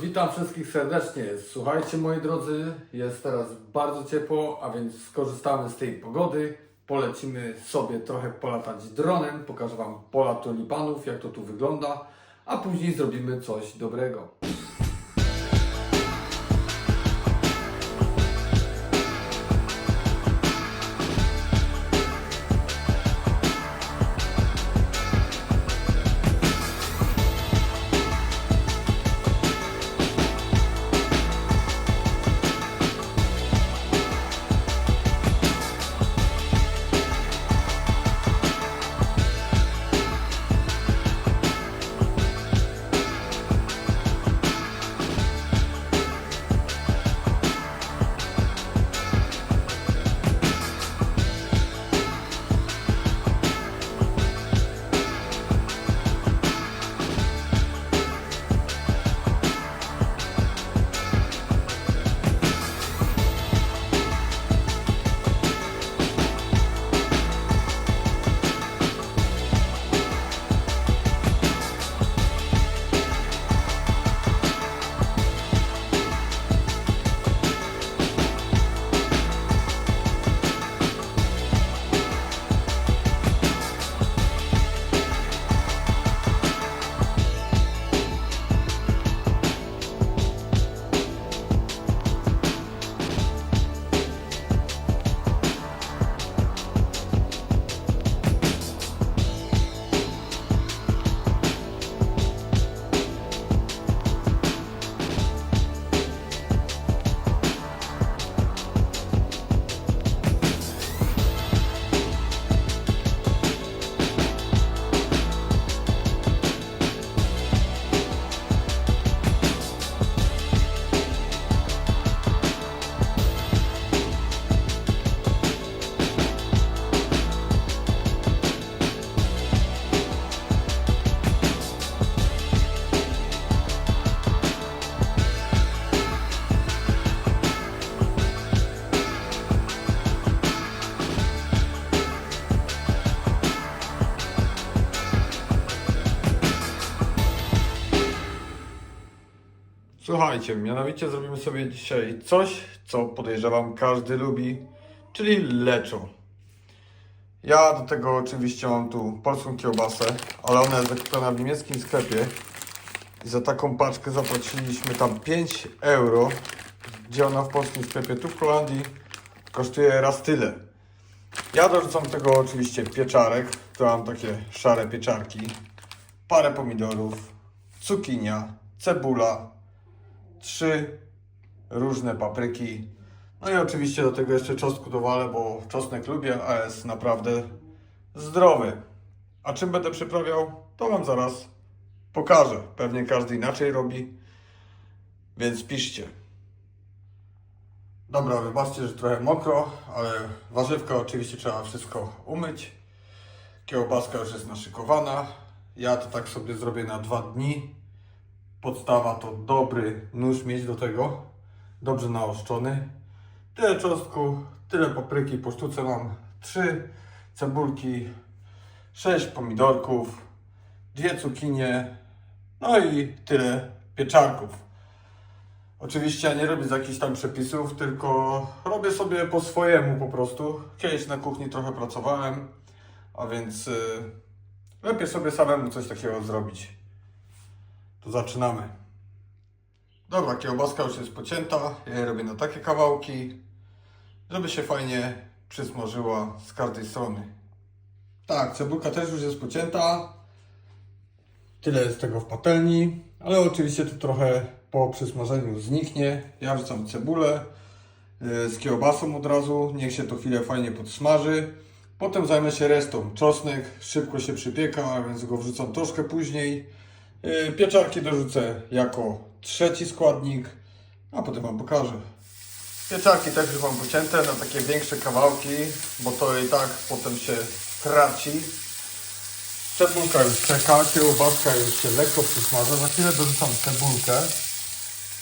witam wszystkich serdecznie. Słuchajcie moi drodzy, jest teraz bardzo ciepło, a więc skorzystamy z tej pogody. Polecimy sobie trochę polatać dronem, pokażę Wam pola tulipanów, jak to tu wygląda, a później zrobimy coś dobrego. Słuchajcie, mianowicie zrobimy sobie dzisiaj coś, co podejrzewam każdy lubi, czyli leczo. Ja do tego oczywiście mam tu polską kiełbasę, ale ona jest zakupiona w niemieckim sklepie i za taką paczkę zapłaciliśmy tam 5 euro, gdzie ona w polskim sklepie tu w Holandii kosztuje raz tyle. Ja dorzucam do tego oczywiście pieczarek, tu mam takie szare pieczarki, parę pomidorów, cukinia, cebula, trzy różne papryki. No i oczywiście do tego jeszcze czosnku dowalę, bo czosnek lubię, a jest naprawdę zdrowy. A czym będę przyprawiał, to Wam zaraz pokażę. Pewnie każdy inaczej robi, więc piszcie. Dobra, wybaczcie, że trochę mokro, ale warzywka oczywiście trzeba wszystko umyć. Kiełbaska już jest naszykowana. Ja to tak sobie zrobię na dwa dni. Podstawa to dobry nóż mieć do tego, dobrze naoszczony. Tyle czosnku, tyle papryki po sztuce mam, trzy cebulki, sześć pomidorków, dwie cukinie, no i tyle pieczarków. Oczywiście ja nie robię z jakichś tam przepisów, tylko robię sobie po swojemu po prostu. Kiedyś na kuchni trochę pracowałem, a więc y, lepiej sobie samemu coś takiego zrobić. To zaczynamy. Dobra, kiełbaska już jest pocięta. Ja je robię na takie kawałki, żeby się fajnie przysmażyła z każdej strony. Tak, cebulka też już jest pocięta. Tyle jest tego w patelni, ale oczywiście to trochę po przysmażeniu zniknie. Ja wrzucam cebulę yy, z kiełbasą od razu. Niech się to chwilę fajnie podsmaży. Potem zajmę się resztą. Czosnek szybko się przypieka, więc go wrzucam troszkę później. Yy, Pieczarki dorzucę jako trzeci składnik, a potem Wam pokażę. Pieczarki też już mam pocięte na takie większe kawałki, bo to i tak potem się traci. Cebulka już czeka, kiełbaska już się lekko przysmaża. Za chwilę dorzucam cebulkę.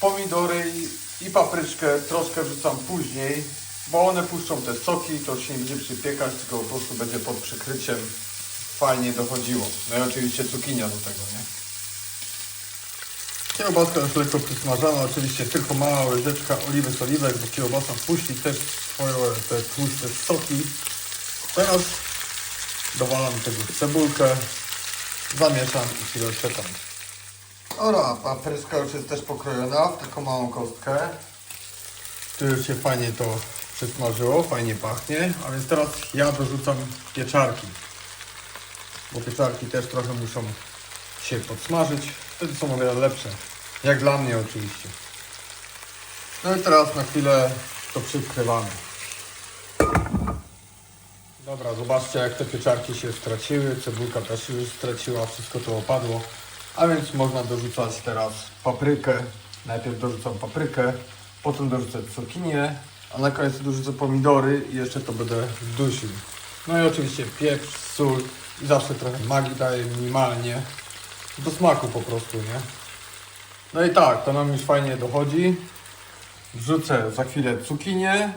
Pomidory i papryczkę troszkę wrzucam później, bo one puszczą te soki, to się nie będzie przypiekać, tylko po prostu będzie pod przykryciem fajnie dochodziło. No i oczywiście cukinia do tego, nie? Kiełbaska już lekko przysmażana, oczywiście tylko mała łyżeczka oliwy z oliwek, bo kiełbasa puści też swoje te tłuste soki. Teraz dowalam tego cebulkę, zamieszam i chwilę czekam. Ora, papryska już jest też pokrojona w taką małą kostkę. Tu już się fajnie to przysmażyło, fajnie pachnie, a więc teraz ja dorzucam pieczarki. Bo pieczarki też trochę muszą się podsmażyć, wtedy są o wiele lepsze. Jak dla mnie oczywiście. No i teraz na chwilę to przykrywamy. Dobra, zobaczcie jak te pieczarki się straciły, cebulka też się już straciła, wszystko to opadło. A więc można dorzucać teraz paprykę. Najpierw dorzucam paprykę, potem dorzucę cukinię, a na koniec dorzucę pomidory i jeszcze to będę dusił. No i oczywiście pieprz, sól i zawsze trochę magii minimalnie. Do smaku po prostu, nie? No i tak, to nam już fajnie dochodzi. Wrzucę za chwilę cukinię,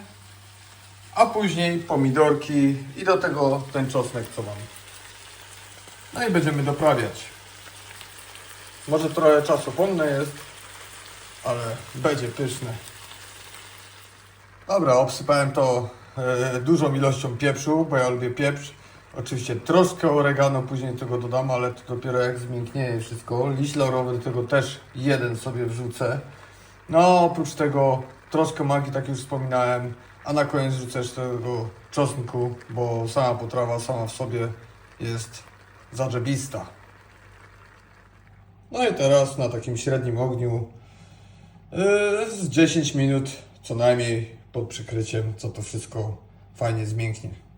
a później pomidorki i do tego ten czosnek co mam. No i będziemy doprawiać. Może trochę czasochłonne jest, ale będzie pyszne. Dobra, obsypałem to e, dużą ilością pieprzu, bo ja lubię pieprz. Oczywiście troszkę oregano później tego dodam, ale to dopiero jak zmięknieje wszystko. Liść laurowy do tego też jeden sobie wrzucę. No, oprócz tego troszkę magii, tak już wspominałem, a na koniec rzucę jeszcze tego czosnku, bo sama potrawa sama w sobie jest zadrzebista. No i teraz na takim średnim ogniu yy, z 10 minut co najmniej pod przykryciem, co to wszystko fajnie zmięknie.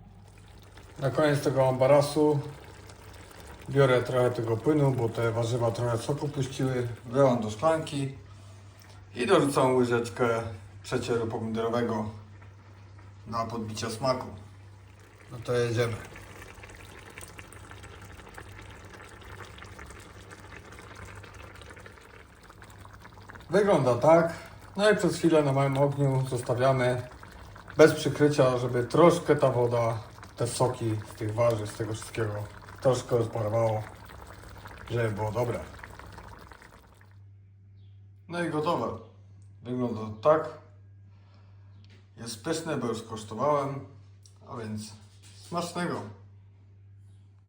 Na koniec tego ambarasu biorę trochę tego płynu, bo te warzywa trochę soku puściły. Wlewam do szklanki i dorzucam łyżeczkę przecieru pomidorowego na podbicie smaku. No to jedziemy. Wygląda tak. No i przez chwilę na małym ogniu zostawiamy bez przykrycia, żeby troszkę ta woda, te soki z tych warzyw, z tego wszystkiego troszkę rozparowało, żeby było dobre. No i gotowe. Wygląda to tak. Jest pyszne, bo już kosztowałem, a więc smacznego.